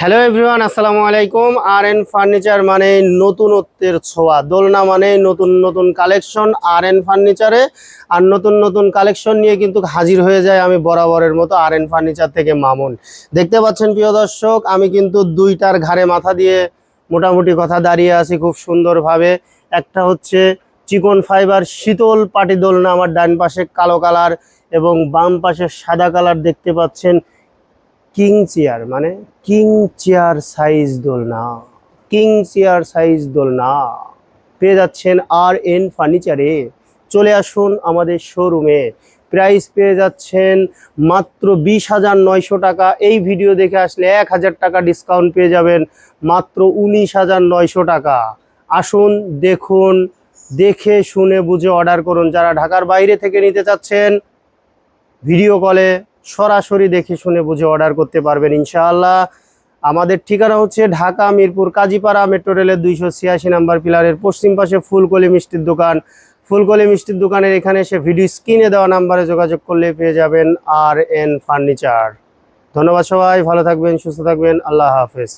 Hello everyone আসসালামু আলাইকুম। আর N furniture মানে নতুনত্বের ছোঁয়া। দোলনা মানে নতুন নতুন কালেকশন আর এন ফার্নিচারে আর নতুন নতুন কালেকশন নিয়ে কিন্তু হাজির হয়ে যায় আমি বরাবরের মতো আর এন ফার্নিচার থেকে মামুন। দেখতে পাচ্ছেন প্রিয় দর্শক, আমি কিন্তু দুইটার ঘাড়ে মাথা দিয়ে মোটামুটি কথা দাঁড়িয়ে আছি খুব সুন্দরভাবে। একটা হচ্ছে চিকন ফাইবার শীতল পাটি দোলনা আমার ডান পাশে কালো কালার এবং বাম পাশে সাদা কালার দেখতে পাচ্ছেন। কিং চেয়ার মানে কিং চেয়ার সাইজ দোলনা। কিং চেয়ার সাইজ দোলনা। পেয়ে যাচ্ছেন আর এন ফার্নিচারে চলে আসুন আমাদের শোরুমে প্রাইস পেয়ে যাচ্ছেন মাত্র বিশ হাজার নয়শো টাকা। এই ভিডিও দেখে আসলে এক হাজার টাকা ডিসকাউন্ট পেয়ে যাবেন মাত্র উনিশ হাজার নয়শো টাকা। আসুন, দেখুন, দেখে শুনে বুঝে অর্ডার করুন। যারা ঢাকার বাইরে থেকে নিতে চাচ্ছেন ভিডিও কলে সরাসরি দেখে শুনে বুঝে অর্ডার করতে পারবেন ইনশাআল্লাহ। আমাদের ঠিকানা হচ্ছে ঢাকা মিরপুর কাজীপাড়া মেট্রো রেলের দুইশো ছিয়াশি নাম্বার পিলারের পশ্চিম পাশে ফুলকলি মিষ্টির দোকান। ফুলকলি মিষ্টির দোকানের এখানে এসে ভিডিও স্ক্রিনে দেওয়া নাম্বারে যোগাযোগ করলে পেয়ে যাবেন আর এন ফার্নিচার। ধন্যবাদ সবাই, ভালো থাকবেন, সুস্থ থাকবেন, আল্লাহ হাফেজ।